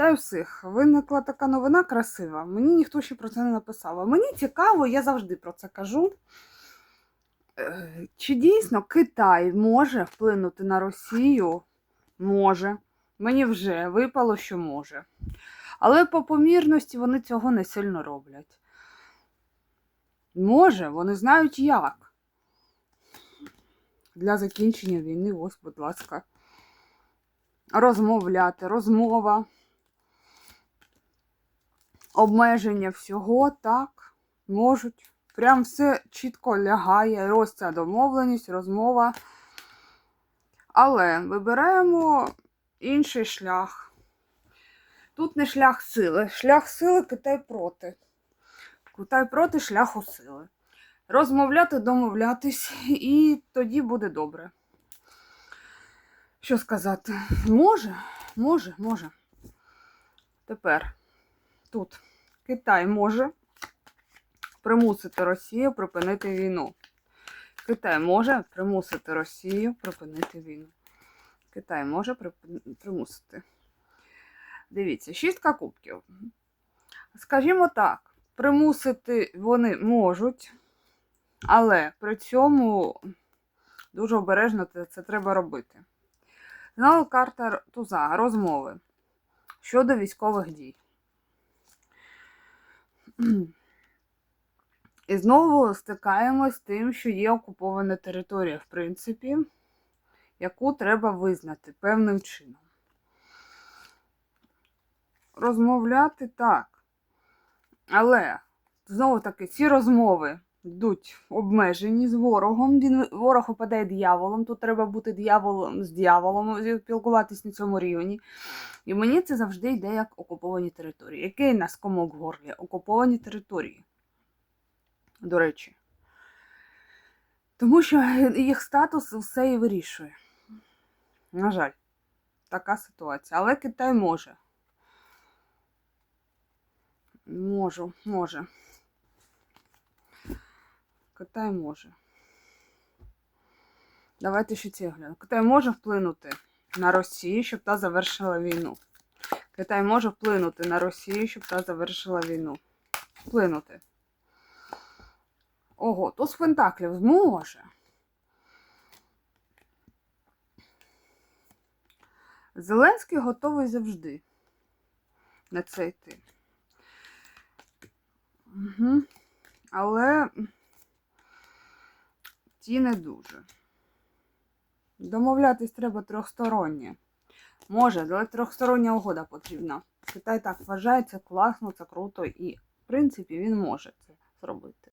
Вітаю всіх. Виникла така новина красива. Мені ніхто ще про це не написав. А Мені цікаво, я завжди про це кажу. Е, Чи дійсно Китай може вплинути на Росію? Може. Мені вже випало, що може. Але по помірності вони цього не сильно роблять. Може, вони знають як. Для закінчення війни, ось, будь ласка. Розмовляти, розмова, обмеження всього, так, можуть. Прям все чітко лягає, ось ця домовленість, розмова. Але вибираємо інший шлях. Тут не шлях сили. Шлях сили Китай проти. Китай проти шляху сили. Розмовляти, домовлятись, і тоді буде добре. Що сказати? Може, може, може. Тепер тут Китай може примусити Росію припинити війну. Китай може примусити Росію припинити війну. Китай може примусити. Дивіться, шістка кубків. Скажімо так, примусити вони можуть, але при цьому дуже обережно це, треба робити. Знову карта туза, розмови щодо військових дій. І знову стикаємось з тим, що є окупована територія, в принципі, яку треба визнати певним чином. Розмовляти так. Але знову таки ці розмови йдуть обмежені з ворогом. Він ворог випадає дияволом. Тут треба бути дияволом з дияволом, спілкуватись на цьому рівні. І мені це завжди йде як окуповані території. Який нас комок горлі? Окуповані території. До речі. Тому що їх статус все і вирішує. На жаль, така ситуація. Але Китай може. Можу, може. Китай може. Давайте ще ці глянемо. Китай може вплинути на Росію, щоб та завершила війну. Китай може вплинути на Росію, щоб та завершила війну. Вплинути. Ого, то з Пентаклів зможе. Зеленський готовий завжди на це йти. Угу. Але ті не дуже. Домовлятись треба трьохстороннє. Може, але трьохстороння угода потрібна. Китай так вважає, це класно, це круто, і, в принципі, він може це зробити.